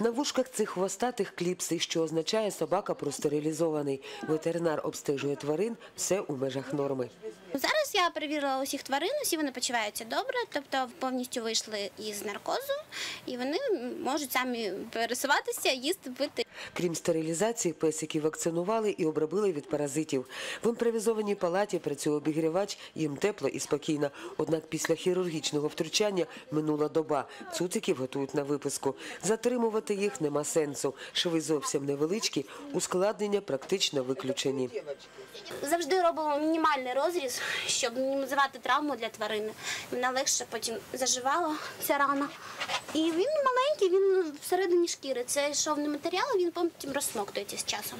На вушках цих хвостатих кліпси, що означає собака простерилізований. Ветеринар обстежує тварин, все у межах норми. Зараз я перевірила усіх тварин, усі вони почуваються добре, тобто повністю вийшли із наркозу, і вони можуть самі пересуватися, їсти, пити. Крім стерилізації, песиків вакцинували і обробили від паразитів. В імпровізованій палаті працює обігрівач, їм тепло і спокійно. Однак після хірургічного втручання минула доба. Цуциків готують на виписку. Затримувати їх нема сенсу. Шви зовсім невеличкі, ускладнення практично виключені. Завжди робимо мінімальний розріз, щоб мінімізувати травму для тварини. Вона легше потім заживала ця рана. І він маленький, він всередині шкіри. Це шовний матеріал, він потім розсмоктується з часом.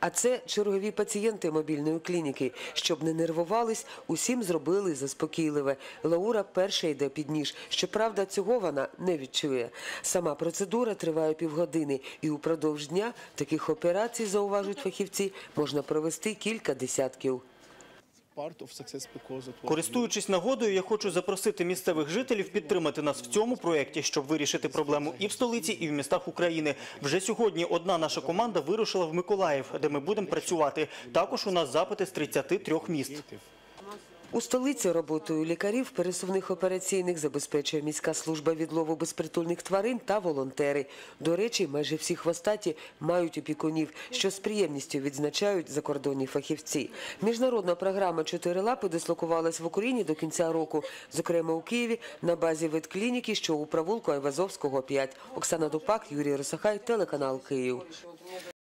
А це чергові пацієнти мобільної клініки. Щоб не нервувались, усім зробили заспокійливе. Лаура перша йде під ніж. Щоправда, цього вона не відчує. Сама процедура триває півгодини, і упродовж дня таких операцій, зауважують фахівці, можна провести кілька десятків. Користуючись нагодою, я хочу запросити місцевих жителів підтримати нас в цьому проєкті, щоб вирішити проблему і в столиці, і в містах України. Вже сьогодні одна наша команда вирушила в Миколаїв, де ми будемо працювати. Також у нас запити з 33 міст. У столиці роботою лікарів пересувних операційних забезпечує міська служба відлову безпритульних тварин та волонтери. До речі, майже всі хвостаті мають опікунів, що з приємністю відзначають закордонні фахівці. Міжнародна програма «Чотири лапи» дислокувалась в Україні до кінця року, зокрема у Києві на базі ветклініки, що у провулку Айвазовського 5. Оксана Дупак, Юрій Росахай, телеканал Київ.